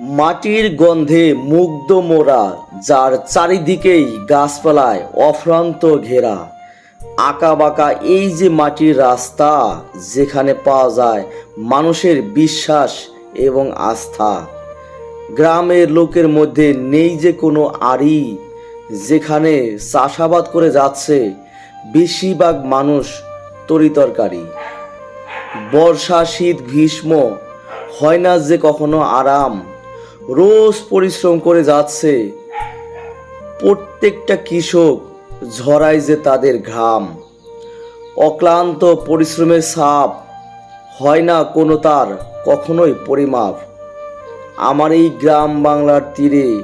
মাটির গন্ধে মুগ্ধ মোরা, যার চারিদিকেই গাছপালায় অফ্রান্ত ঘেরা। আঁকা বাঁকা এই যে মাটির রাস্তা, যেখানে পাওয়া যায় মানুষের বিশ্বাস এবং আস্থা। গ্রামের লোকের মধ্যে নেই যে কোনো আড়ি, যেখানে চাষাবাদ করে যাচ্ছে বেশিরভাগ মানুষ তরিতরকারি। বর্ষা, শীত, গ্রীষ্ম, হয় না যে কখনো আরাম রোজ পরিশ্রম করে যাচ্ছে। প্রত্যেকটা কৃষক ঝরায় যে তাদের ঘাম। অক্লান্ত পরিশ্রমের সাপ হয় না কোনো তার কখনোই পরিমাপ। আমার এই গ্রাম বাংলার তীরে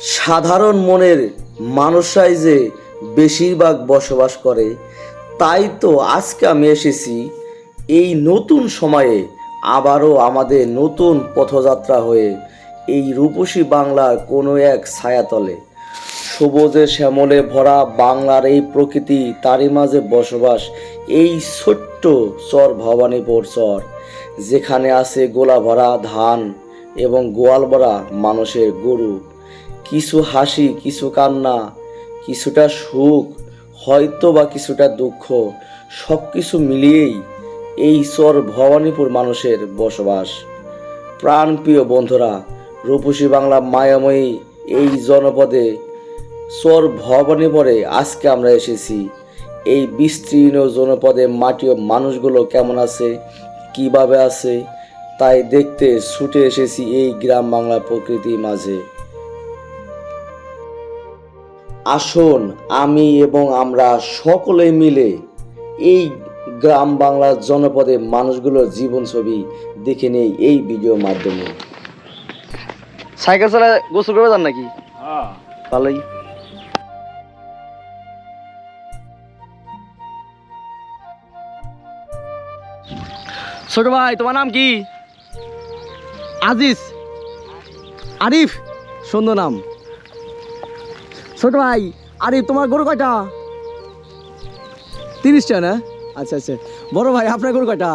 সাধারণ মনের মানুষরাই যে বেশিরভাগ বসবাস করে, তাই তো আজকে আমি এসেছি এই নতুন সময়ে আবারও আমাদের নতুন পথযাত্রা হয়ে এই রূপসী বাংলার কোনো এক ছায়াতলে। সবুজে শ্যামলে ভরা বাংলার এই প্রকৃতি, তারই মাঝে বসবাস এই ছোট্ট চর ভবানীপুর চর, যেখানে আছে গোলা ভরা ধান এবং গোয়াল ভরা মানুষের গরু। কিছু হাসি, কিছু কান্না, কিছুটা সুখ হয়তো বা কিছুটা দুঃখ সব কিছু মিলিয়েই এই চর ভবানীপুর মানুষের বসবাস। প্রাণপ্রিয় বন্ধুরা, রূপসী বাংলা মায়াময়ী এই জনপদে চর ভবানীপুরে আজকে আমরা এসেছি। এই বিস্তীর্ণ জনপদে মাটি ও মানুষগুলো কেমন আছে, কীভাবে আছে, তাই দেখতে ছুটে এসেছি এই গ্রাম বাংলা প্রকৃতির মাঝে। আসুন আমি এবং আমরা সকলে মিলে এই গ্রাম বাংলার জনপদে মানুষগুলোর জীবন ছবি দেখে নেই এই ভিডিওর মাধ্যমে। সাইকেল চালায় গোসল করে যান নাকি? ভালোই। ছোট ভাই তোমার নাম কি? আজিজ। আরিফ সুন্দর নাম। ছোট ভাই আরিফ তোমার গরু কয়টা? তিরিশটা না? আচ্ছা আচ্ছা। বড় ভাই আপনার গরু কয়টা?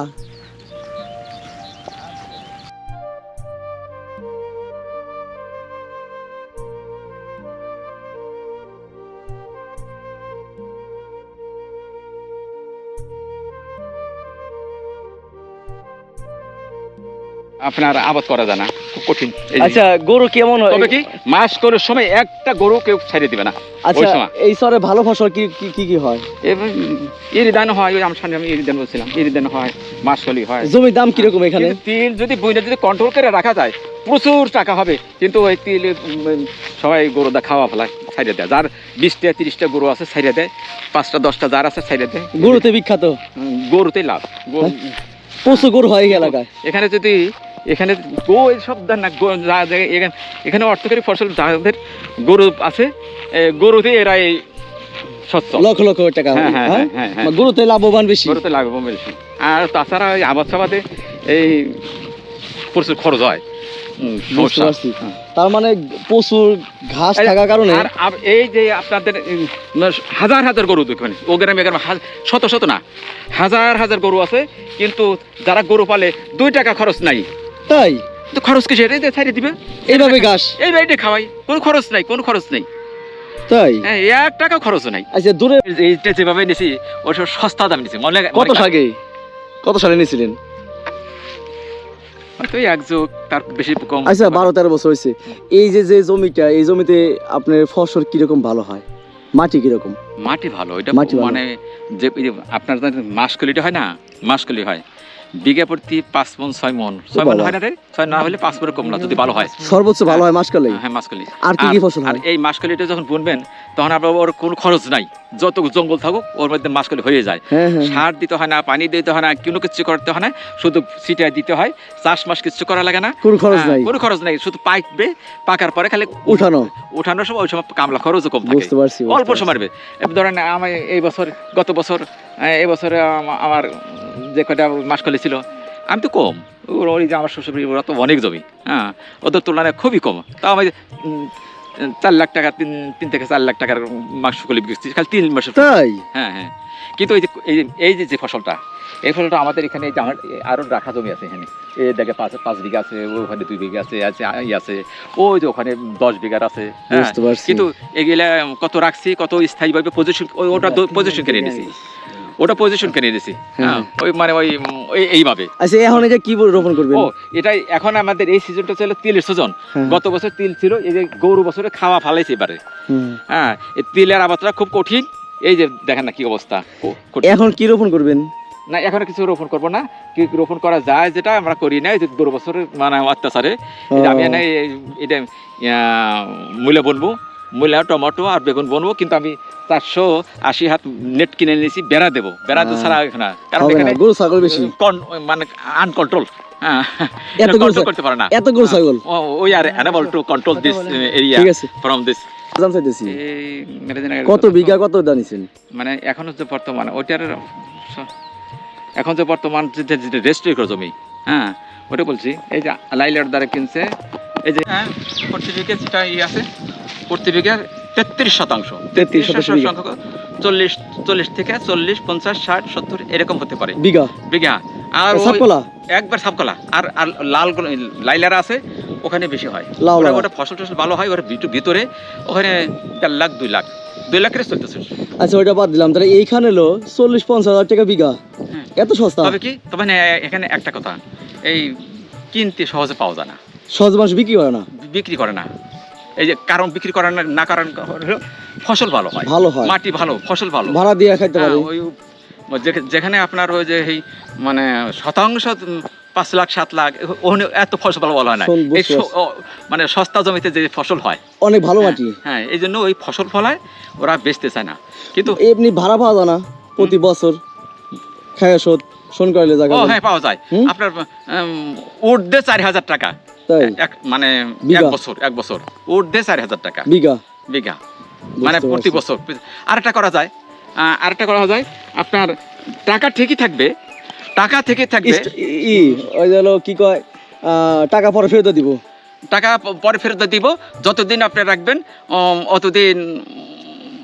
আপনার আবাদ করা যায় না। খুব কঠিন আচ্ছা গরু কেমন হয়? তবে কি? মাস করার সময় একটা গরু কেউ দিবে না। আচ্ছা এই সরে ভালো ফসল কি কি কি হয়? ইরিদান হয় ওই আমার সামনে আমি ইরিদান বলছিলাম। ইরিদান হয় মাসকলি হয়। জমির দাম কীরকম এখানে? তিল যদি বইটা যদি কন্ট্রোল করে রাখা যায় প্রচুর টাকা হবে। কিন্তু ওই তিল সবাই গরু দা খাওয়া ফেলায় ছাইড়ে দেয়। যার বিশটা তিরিশটা গরু আছে ছাইড়ে দেয়। পাঁচটা দশটা যার আছে ছাইড়ে দেয়। গরুতে বিখ্যাত? উম, গরুতেই লাভ। প্রচুর গরু হয় এলাকায়। এখানে যদি এখানে গো সব দেন না গো- এখানে- এখানে অর্থকরী ফসল যাদের গরু আছে গরুতে এরা এই স্বচ্ছ লক্ষ লক্ষ টাকা হ্যাঁ, হ্যাঁ, হ্যাঁ? হ্যাঁ, হ্যাঁ। গরুতে লাভবান বেশি গরুতে লাগবে বেশি আর তাছাড়া এই আবাদ সাবাদে এই প্রচুর খরচ হয়। হ্যাঁ। তার মানে প্রচুর ঘাস থাকার কারণে আর এই যে আপনাদের হাজার হাজার গরু দেখবেন ও গ্রামে গ্রামে শত শত না হাজার হাজার গরু আছে কিন্তু যারা গরু পালে দুই টাকা খরচ নাই তাই? তো খরচ কিসের? এই যে ছাড়িয়ে দিবে। এইভাবে ঘাস। এই বাড়িতে খাওয়াই। কোনো খরচ নাই কোনো খরচ নেই। তাই? হ্যাঁ এক টাকা খরচ নাই। আচ্ছা দূরে এইটা যেভাবে নিছি সব সস্তা দাম নিছি মনে কত সালে কত সালে হয়তো এক যুগ তার বেশি কম। আচ্ছা বারো তেরো বছর হয়েছে। এই যে যে জমিটা এই জমিতে আপনার ফসল কীরকম ভালো হয়? মাটি কীরকম? মাটি ভালো এটা মাটি মানে যে আপনার মাসকলিটা হয় না? মাসকলি হয়। বিঘা প্রতি পাঁচ মন ছয় মন ছয় মন হয় না রে? ছয় না হলে পাঁচ মনে কম না যদি ভালো হয়। সর্বোচ্চ ভালো হয় মাসকালে? হ্যাঁ মাসকলি। আর কি কি ফসল আর এই মাসকলিটা যখন বুনবেন তখন আপনার ওর কোনো খরচ নাই। যত জঙ্গল থাকুক ওর মধ্যে মাসকলি হয়ে যায়। হ্যাঁ হ্যাঁ। সার দিতে হয় না পানি দিতে হয় না কোনো কিছু করতে হয় না শুধু ছিটাই দিতে হয়। চাষ মাস কিছু করা লাগে না। কোনো খরচ হ্যাঁ, নাই। কোনো খরচ নাই শুধু পাইবে পাকার পরে খালি উঠানো। উঠানোর সময় ওই সময় কামলা খরচও কম থাকে। বুঝতে পারছি অল্প সময় ধরেন আমি এই বছর গত বছর আহ, এই বছরে আম- আমার যে কটা মাস কলে ছিল আমি তো কম। ওই যে আমার শ্বশুর ওরা তো অনেক জমি হ্যাঁ ওদের তুলনায় খুবই কম। তাও আমি চার লাখ টাকা তিন তিন থেকে চার লাখ টাকার মাস কলি বিক্রি খালি তিন মাসের তাই? হ্যাঁ হ্যাঁ। কিন্তু এই যে এই যে- যে ফসলটা এই ফসলটা আমাদের এখানে আমার আরও রাখা জমি আছে এখানে। এই দেখে পাঁচ পাঁচ বিঘা আছে ওখানে দুই বিঘা আছে আছে ই আছে ওই যে ওখানে দশ বিঘার আছে হ্যাঁ। কিন্তু এগুলা কত রাখছি কত স্থায়ীভাবে পজিশন ওটা পজিশন কিনে নিয়েছি ওটা পজিশন কিনে নিয়েছি হ্যাঁ। ওই মানে ওই এইভাবে। আচ্ছা এখন এটা কি রোপণ করবেন? ও এটাই এখন আমাদের এই সিজনটা ছিল তিলের সিজন হ্যাঁ। গত বছর তিল ছিল এই যে গরু বছরে খাওয়া ফালাইছে এবারে। হ্যাঁ এই তিলের আবাদটা খুব কঠিন। এই যে দেখেন না কি অবস্থা। এখন কি রোপণ করবেন? না এখন কিছু রোপণ করব না। কি রোপণ করা যায় যেটা আমরা করি না এই যে গরু বছরের মানে অত্যাচারে। আমি। এনে এটা ইয়া, মূলা বনবো। মূলা টমেটো আর বেগুন বনবো কিন্তু আমি চারশো আশি হাত নেট কিনে নিয়েছি বেড়া দেবো। বেড়া তো হ্যাঁ। ছাড়া এখানে কারণ এখানে গরু ছাগল বেশি। কন- মানে আনকন্ট্রোল হ্যাঁ। এত গরু করতে পারে না। এত গরু ছাগল। ওই আর enable to control this area from this এই কত বিঘা কত দানিছেন মানে এখনও যে বর্তমান ওইটার এখন যে বর্তমান যে রেস্ট্রিক্ট জমি। হ্যাঁ ওটা বলছি। এই যে লাইলার দ্বারা কিনছে। এই যে হ্যাঁ ই আছে। প্রতি তেত্রিশ শতাংশ। 33 শতাংশ চল্লিশ চল্লিশ থেকে চল্লিশ পঞ্চাশ ষাট সত্তর এরকম হতে পারে। বিঘা? বিঘা। আর সাপকলা? একবার সাপকলা। আর আর লাল লাইলারা আছে ওখানে বেশি হয়। ওটা ফসল টসল ভালো হয় ওর ভিতর- ওখানে দেড় লাখ দুই লাখ দুই লাখের চলতেছে। আচ্ছা বাদ দিলাম। তাহলে এইখানে এলো চল্লিশ পঞ্চাশ হাজার টাকা বিঘা। এত সস্তা? তবে কি? তবে এখানে একটা কথা। এই কিনতে সহজে পাওয়া যায় না। সহজ মানুষ বিক্রি করে না? বিক্রি করে না। এই যে কারণ বিক্রি করার না- কারণ ফসল ভালো হয়। ভালো হয়। মাটি ভালো ফসল ভালো। ভাড়া দিয়ে খাইতে হ্যাঁ, পারে। ওই যেখানে আপনার ওই যে এই মানে শতাংশ পাঁচ লাখ সাত লাখ ওখানে এত ফসল ভালো বলা হয় না। এই মানে সস্তা জমিতে যে ফসল হয়। অনেক ভালো মাটি। হ্যাঁ এই জন্য ওই ফসল ফলায় ওরা বেচতে চায় না। কিন্তু এমনি ভাড়া পাওয়া যায় না প্রতি বছর। খায়া শোধ শোন করলে জায়গা ও হ্যাঁ পাওয়া যায়। আপনার উর্ধে চার হাজার টাকা। তাই? এক মানে এক বছর এক বছর। উর্ধে চার হাজার টাকা। বিঘা। বিঘা। মানে প্রতি। বছর। আরেকটা করা যায়। আরেকটা করা যায়। আপনার টাকা ঠিকই থাকবে। টাকা থেকে থাকবে। ই- ওই হলো কি কয় টাকা পরে ফেরত দিব। টাকা পরে ফেরত দিব। যতদিন আপনি রাখবেন অতদিন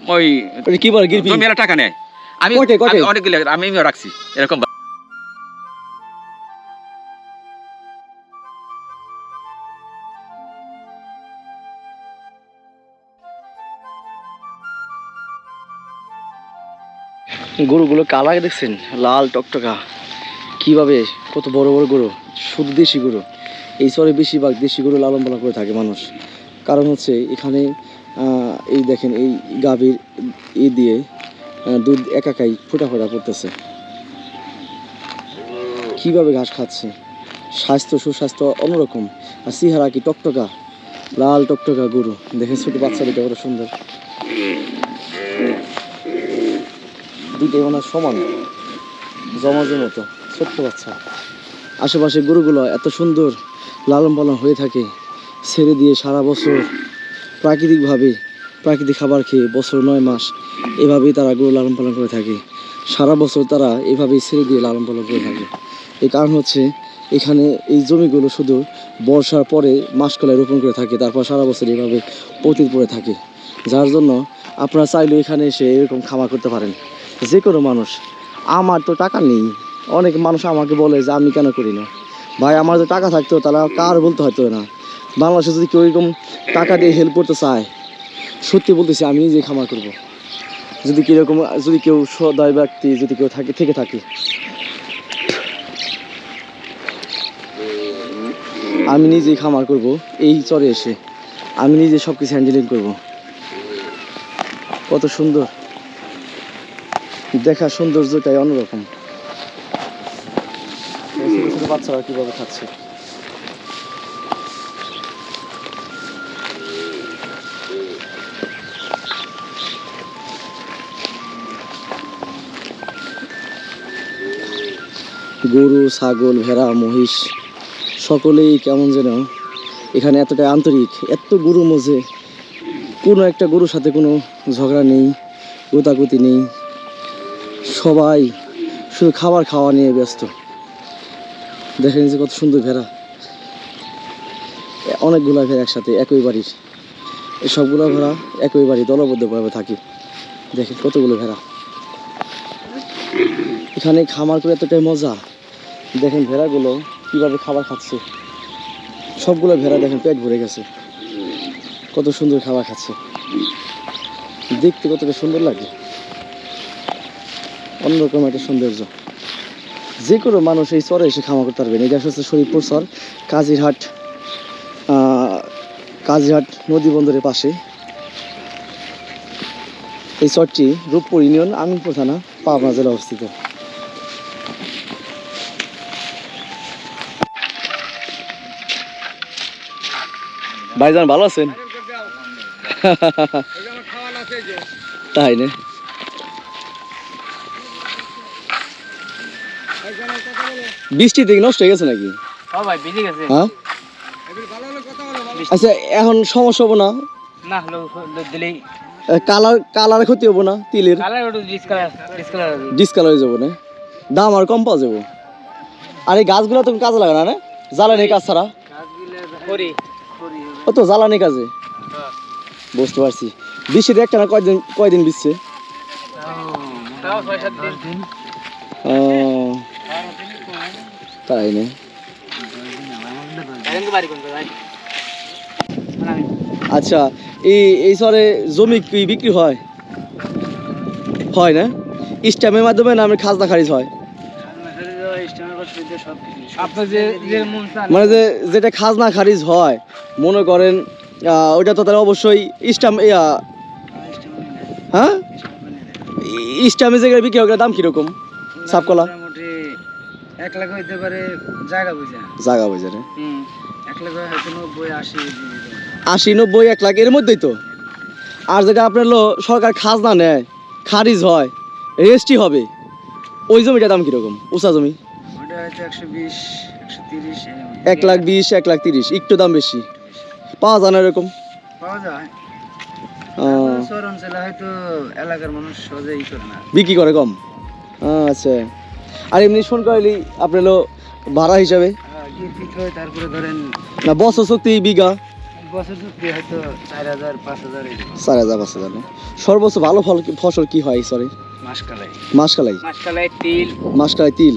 ওই কি বলে জমিয়ালা টাকা নেয়। আমি? অনেকগুলো আমি আমিও রাখছি। এরকম গরুগুলো কালা দেখছেন? লাল টকটকা। কীভাবে? কত বড় বড় গরু। শুধু দেশি গরু। এই চরে বেশিরভাগ দেশি গরু লালন পালন করে থাকে মানুষ। কারণ হচ্ছে এখানে এই দেখেন, এই গাভীর ই দিয়ে দুধ একাকাই ফোটা ফোটা করতেছে। কীভাবে ঘাস খাচ্ছে? স্বাস্থ্য, সুস্বাস্থ্য অন্যরকম। আর সিহারা কি টকটকা? লাল টকটকা গরু। দেখেন ছোট বাচ্চা দুটো কত সুন্দর। দুইটাই মানে সমান। জমাজের মতো। ছোট্ট বাচ্চা। আশেপাশে গরুগুলো এত সুন্দর লালন পালন হয়ে থাকে, ছেড়ে দিয়ে সারা বছর প্রাকৃতিকভাবে প্রাকৃতিক খাবার খেয়ে বছর নয় মাস এভাবেই তারা গরু লালন পালন করে থাকে। সারা বছর তারা এভাবেই ছেড়ে দিয়ে লালন পালন করে থাকে। এই কারণ হচ্ছে এখানে এই জমিগুলো শুধু বর্ষার পরে মাসকলায় রোপণ করে থাকে, তারপর সারা বছর এভাবে পতিত পড়ে থাকে। যার জন্য আপনারা চাইলে এখানে এসে এরকম খামার করতে পারেন। যে কোনো মানুষ, আমার তো টাকা নেই। অনেক মানুষ আমাকে বলে যে, আমি কেন করি না? ভাই, আমার তো টাকা থাকতো, তাহলে কার বলতে হয়তো না। বাংলাদেশে যদি কেউ এরকম টাকা দিয়ে হেল্প করতে চায়, সত্যি বলতেছি, আমি নিজে খামার করব। যদি কীরকম যদি কেউ সদয় ব্যক্তি, যদি কেউ থাকে, থেকে থাকে। আমি নিজেই খামার করব, এই চরে এসে। আমি নিজে সব কিছু হ্যান্ডেলিং করব। কত সুন্দর। দেখা সৌন্দর্যটাই অন্যরকম। বাচ্চারা কীভাবে খাচ্ছে গরু, ছাগল, ভেড়া, মহিষ, সকলেই কেমন যেন এখানে এতটাই আন্তরিক, এত গরু মজে। কোনো একটা গরুর সাথে কোনো ঝগড়া নেই, গোতাগুতি নেই। সবাই শুধু খাবার খাওয়া নিয়ে ব্যস্ত। দেখেন যে কত সুন্দর ভেড়া। অনেকগুলা ভেড়া একসাথে, একই বাড়ির। এই সবগুলো ভেড়া একই বাড়ি দলবদ্ধভাবে থাকে। দেখেন কতগুলো ভেড়া। এখানে খামার করে এতটাই মজা। দেখেন ভেড়াগুলো কীভাবে খাবার খাচ্ছে। সবগুলো ভেড়া দেখেন পেট ভরে গেছে। কত সুন্দর খাবার খাচ্ছে। দেখতে কতটা সুন্দর লাগে। অন্যরকম একটা সৌন্দর্য। যে কোনো মানুষ এই চরে এসে খামা করতে পারবেন এটা হচ্ছে শরীরপুর চর কাজিরহাট কাজিরহাট নদী বন্দরের পাশে। এই চরটি রূপপুর ইউনিয়ন আমিনপুর থানা পাবনা জেলা অবস্থিত। ভাইজান ভালো আছেন? তাই না? বৃষ্টি থেকে নষ্ট হয়ে গেছে নাকি? ভাই ভিজে গেছে। হ্যাঁ? আচ্ছা এখন সমস্যা হব না? না দিলেই। কালার কালার ক্ষতি হব না তিলের? ডিসকালার হয়ে যাব না? দাম আর কম পাওয়া যাব? আর এই গাছগুলো তুমি কাজে লাগা না না? জ্বালানি কাজ ছাড়া। করি। ও তো জ্বালানি কাজে? বুঝতে পারছি। বৃষ্টিতে একটা না কয়দিন কয়দিন বিচ্ছে ও, তাই না? আচ্ছা এই এই শহরে জমি কি বিক্রি হয়? হয় না? স্ট্যাম্পের মাধ্যমে না আমি খাজনা খারিজ হয়? মন যে যেটা খাজনা খারিজ হয় মনে করেন ওইটা তো তাহলে অবশ্যই স্ট্যাম্প হ্যাঁ? স্ট্যাম্পে যেগুলো বিক্রি হয় দাম কীরকম? সাপকলা? এক লাখ হইতে পারে জায়গা বুঝা। জাগা বুঝে হুম এক লাখ হয়তো নব্বই আশি আশি নব্বই এক লাখ এর মধ্যেই তো। আর যেটা আপনার হলো সরকার খাজনা নেয় খারিজ হয় রেজিস্ট্রি হবে ওই জমিটার দাম কীরকম? উঁচা জমি? এক লাখ বিশ এক লাখ তিরিশ একটু দাম বেশি। পাওয়া যায় না এরকম? পাওয়া যায়। শহর অঞ্চলে হয়তো এলাকার মানুষ সহজে ই করে না। বিক্রি করে কম? আচ্ছা। আর এমনি শোন করলি আপনার হলো ভাড়া হিসাবে। তারপরে ধরেন না বছর চুক্তি বিঘা। চার হাজার পাঁচ হাজার? সর্বোচ্চ ভালো ফল ফসল কি হয় সরি মাসকালাই। তিল মাসকালাই তিল।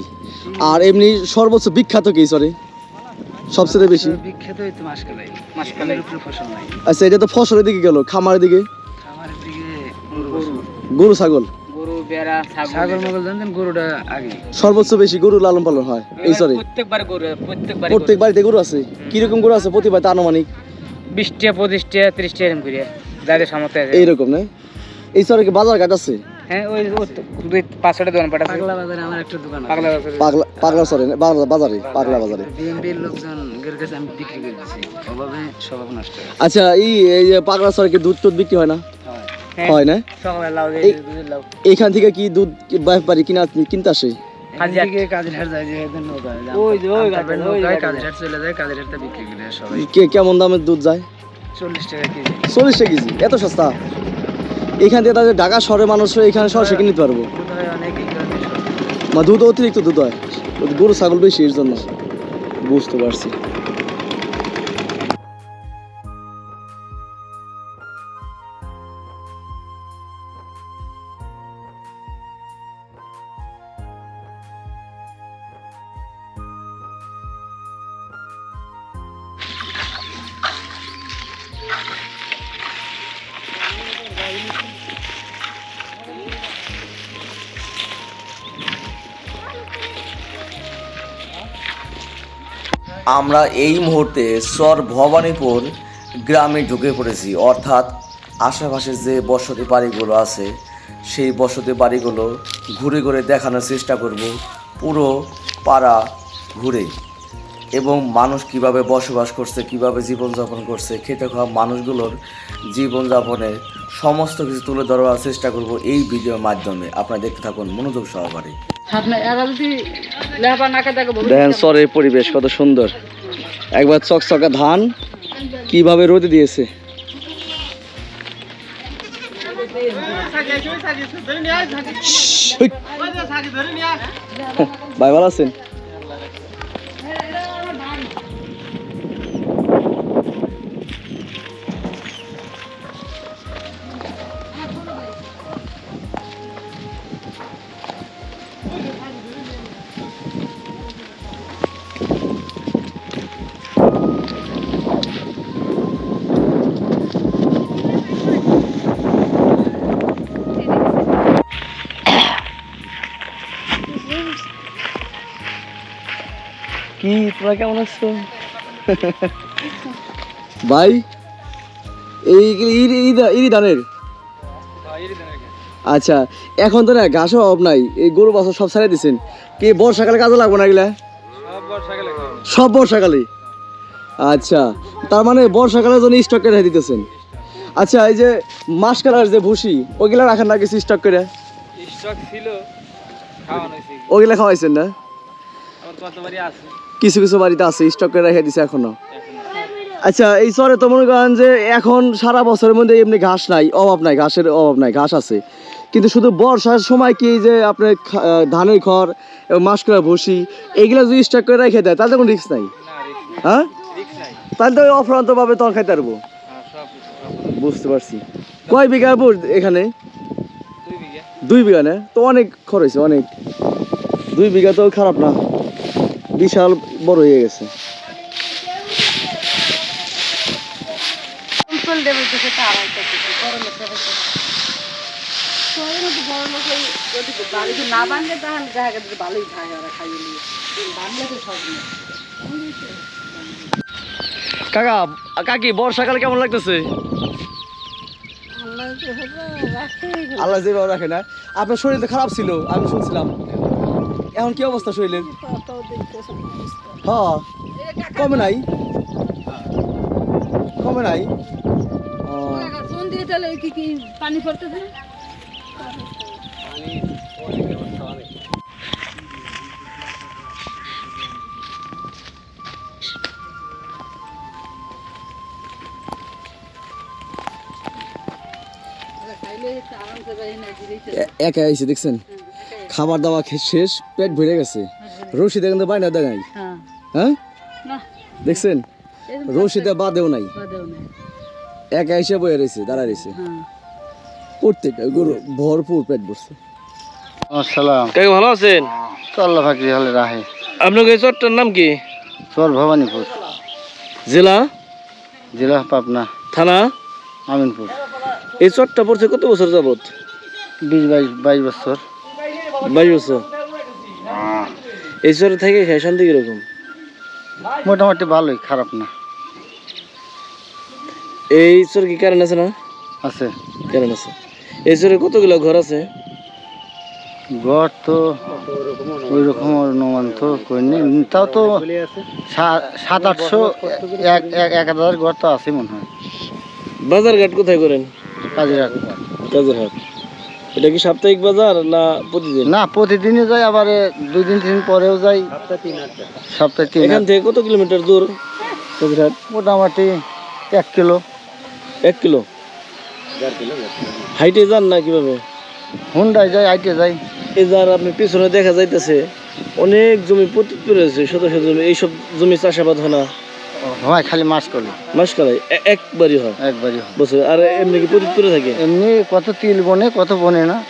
আর এমনি সর্বোচ্চ বিখ্যাত কি সরি সবচেয়ে বেশি? আচ্ছা এটা তো ফসলের দিকে গেল খামারের দিকে? গরু ছাগল? গরু ছাগল মগল জানতেন গরুটা আগে। সর্বোচ্চ বেশি গরু লালন পালন হয় এই সরি প্রত্যেকবার গরু প্রত্যেকবার প্রত্যেক বাড়িতে গরু আছে? কীরকম গরু আছে প্রতি বাড়িতে আনুমানিক? বিশটা পঁচিশটা ত্রিশটা এরকম করিয়া যাদের সামর্থ্য আছে। এইরকম না? এই সরে কি বাজার ঘাট আছে? হ্যাঁ ওই দুই পাঁচ দোকান পাঠাচ্ছে পাগলা বাজারে আমার একটা দোকান পাগলা বাজারে। পাগলা পাগলা সরে না, বাজারে পাগলা বাজারে। বিএমপির লোকজন এর কাছে আমি বিক্রি করে দিচ্ছি অভাবে স্বভাব নষ্ট। আচ্ছা এই এই যে পাগলা সরে কি দুধ টুধ বিক্রি হয় না? হ্যাঁ হয় না? এইখান থেকে কি দুধ কি ব্যাপারি কিনা কিনতে আসে? কেমন দামের দুধ যায়? চল্লিশ টাকা কেজি। চল্লিশ টাকা কেজি এত সস্তা? এখান থেকে তাদের ঢাকা শহরের মানুষ এখানে সরাসরি কিনে নিতে পারব? দুধ অতিরিক্ত দুধ হয়। গরু ছাগল বেশি এর জন্য। বুঝতে পারছি। আমরা এই মুহূর্তে সর ভবানীপুর গ্রামে ঢুকে পড়েছি। অর্থাৎ আশেপাশে যে বসতি বাড়িগুলো আছে, সেই বসতি বাড়িগুলো ঘুরে ঘুরে দেখানোর চেষ্টা করব পুরো পাড়া ঘুরে। এবং মানুষ কীভাবে বসবাস করছে, কীভাবে জীবনযাপন করছে, খেতে খাওয়া মানুষগুলোর জীবনযাপনের সমস্ত কিছু তুলে ধরার চেষ্টা করব এই ভিডিওর মাধ্যমে। আপনারা দেখতে থাকুন মনোযোগ সহকারে। দেখেন সরের পরিবেশ কত সুন্দর। একবার চকচকা ধান কীভাবে রোদে দিয়েছে। ভাই ভালো আছেন? কি কেমন আছো? ভাই এই ইরি ধানের আচ্ছা এখন তো না ঘাসও অভাব নাই এই গরু বাছর সব ছাড়াই দিছেন। কি বর্ষাকালে কাজে লাগবো না এগুলা? সব বর্ষাকালে। আচ্ছা তার মানে বর্ষাকালের জন্য স্টক করে দিতেছেন। আচ্ছা এই যে মাস কালার যে ভুসি ওগুলা রাখেন না কিছু স্টক করে? স্টক ছিল ওগুলা খাওয়াইছেন না? কিছু কিছু বাড়িতে আছে স্টক রেখে দিছে এখনও। আচ্ছা এই চরে তো মনে করেন যে এখন সারা বছরের মধ্যে এমনি ঘাস নাই অভাব নাই ঘাসের অভাব নাই ঘাস আছে। কিন্তু শুধু বর্ষার সময় কি যে আপনার ধানের খড় এবং মাসকলা ভুসি এইগুলো যদি স্টক করে রেখে দেয় তাহলে তো কোনো রিক্স নাই। হ্যাঁ? তাহলে তো অফ্রান্ত ভাবে তখন খাইতে পারব বুঝতে পারছি। কয় বিঘা বুট এখানে? দুই বিঘা। দুই বিঘা না? তো অনেক খরচ অনেক। দুই বিঘা তো খারাপ না। বিশাল বড় হয়ে গেছে। কাকা কাকি বর্ষাকাল কেমন লাগতেছে? আল্লাহ যেভাবে রাখে না। আপনার শরীর তো খারাপ ছিল আমি শুনছিলাম। এখন কি অবস্থা শরীরের? হ্যাঁ কমে নাই। কমে নাই। দিয়ে তাহলে কি কি পানি আইসে দেখছেন? খাবার দাবার শেষ, পেট ভরে গেছে। রশি দেখেন তো বাইনা দেখাই হ্যাঁ। হ্যাঁ? না। দেখছেন? রশিদে বাদেও নাই। বাদেও নেই। একা এসে বয়ে রয়েছে দাঁড়া রয়েছে। হ্যাঁ। প্রত্যেকটা গরু ভরপুর পেট ভরছে। আসসালাম। কাকে ভালো আছেন? তো আল্লাহ ফাকরি হলে রাহে আপনার এই চরটার নাম কি? চর ভবানীপুর। জেলা? জেলা পাবনা। থানা? আমিনপুর। এই চরটা পড়ছে কত বছর যাবত বিশ বাইশ বাইশ বছর। বাইশ বছর। এই চরে থেকে খাই শান্তি কীরকম? মোটামুটি ভালোই খারাপ না। এই চর কি কারেন্ট আছে না? আছে। কারেন্ট আছে। এই চরে কতগুলো ঘর আছে? ঘর তো ওই রকম অনুমান তো করিনি। তাও তো সাত আটশো এক হাজার ঘর তো আছে মনে হয়। বাজার ঘাট কোথায় করেন? কাজের হাট। এটা কি সাপ্তাহিক বাজার না প্রতিদিন? না প্রতিদিনই যাই আবার দুই দিন তিন পরেও যাই। সপ্তাহে তিন এখান থেকে কত কিলোমিটার দূর? কাজের হাট মোটামুটি এক কিলো। এক কিলো? হাইটে যান না কীভাবে? হুন্ডায় যাই হাইটে যাই। এই যার আপনি পিছনে দেখা যাইতেছে অনেক জমি পতিত রয়েছে শত শত জমি এইসব জমি চাষাবাদ হয় না। হয় খালি মাছ করলে। মাসকালাই এ- একবারই হয়? একবারই হয়। বছর। আর এমনি কি পতিত করে থাকে? এমনি কত তিল বনে কত বনে না।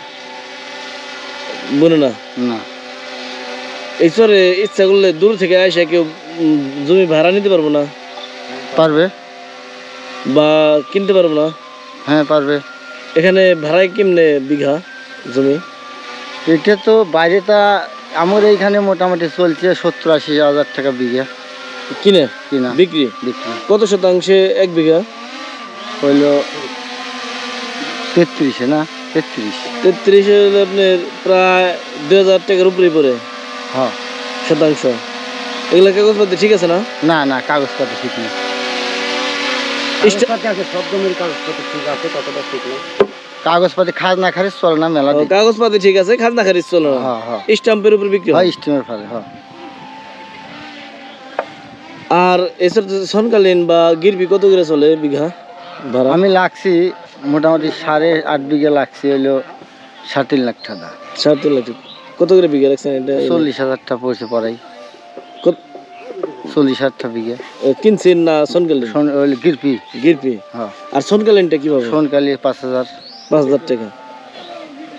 বলে না? না। এই চরে ইচ্ছা করলে দূর থেকে আসে কেউ জমি ভাড়া নিতে পারব না? পারবে। বা কিনতে পারব না? হ্যাঁ পারবে। এখানে ভাড়ায় কেমনে বিঘা জমি? এটা তো বাইরে তা আমার এইখানে মোটামুটি চলছে সত্তর আশি হাজার টাকা বিঘা। কিনে? কিনা। বিক্রি? বিক্রি। কত শতাংশে এক বিঘা? হইল তেত্রিশে না? তেত্রিশ। তেত্রিশ হলে আপনার প্রায় দুই হাজার টাকার পড়ে। হ্যাঁ শতাংশ। এগুলা কাগজপত্র ঠিক আছে না? না না কাগজপত্র ঠিক নেই। কাগজপাতি খাজ না খারিজ চলে না মেলা। কাগজপাতি ঠিক আছে খাজনা খারিজ চলে না। স্টাম্পের উপর বিক্রি হয়। স্টিমের ফালে হ্যাঁ আর এছাড়া সনকালীন বা গিরবি কত করে চলে বিঘা ভাড়া? আমি লাগছি মোটামুটি সাড়ে আট বিঘা লাগছি হইল সাড়ে তিন লাখ টাকা। সাড়ে তিন লাখ কত করে বিঘা রাখছেন এটা? চল্লিশ হাজার টাকা পড়ছে পড়াই। কত- চল্লিশ হাজার টাকা বিঘা। কিনছেন না সনকালীন গিরপি গিরপি হ্যাঁ। আর সনকালীনটা কীভাবে? সোনকালি পাঁচ হাজার। পাঁচ হাজার টাকা।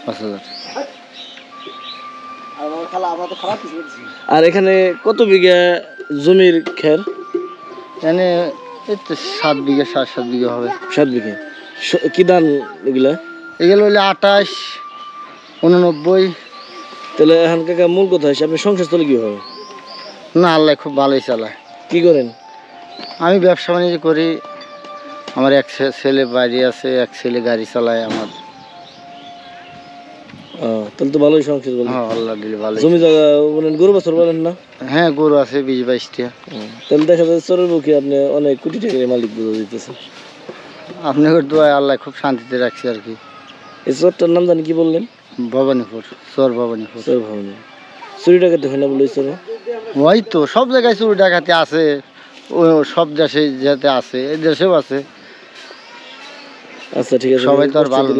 পাঁচ হাজার। আর এখানে কত বিঘা জমির খের? এখানে এই তো সাত বিঘা সাত সাত বিঘা হবে। সাত বিঘা। কি ধান এগুলা? এগুলো হইলে আঠাশ উননব্বই। তাহলে এখন কাকা মূল কথা হচ্ছে আপনি সংসার চলে কি হবে না আল্লাহ খুব ভালোই চালায়। কি করেন? আমি ব্যবসা বাণিজ্য করি। আমার এক ছেলে বাড়ি আছে এক ছেলে গাড়ি চালায় আমার। তাহলে তো ভালোই সংসার হ্যাঁ আল্লাহ দিলে ভালো জমি জায়গা বলেন গরু বছর বলেন না? হ্যাঁ গরু আছে বিশ বাইশটা তাহলে দেখা যায় চরের বুকে আপনি অনেক কোটি টাকার মালিক বোঝা দিতেছেন দোয়ায় আল্লাহ খুব শান্তিতে রাখছে আর কি। এই চরটার নাম জানি কি বললেন? ভবানীপুর চর ভবানীপুর। চর ভবনে চুরি টাকাতে হয় না বলে চর? ওই তো সব জায়গায় চুরি ডাকাতি আছে। ও সব দেশে যাতে আছে এই দেশেও আছে। আচ্ছা ঠিক আছে সবাই তো আর ভালো।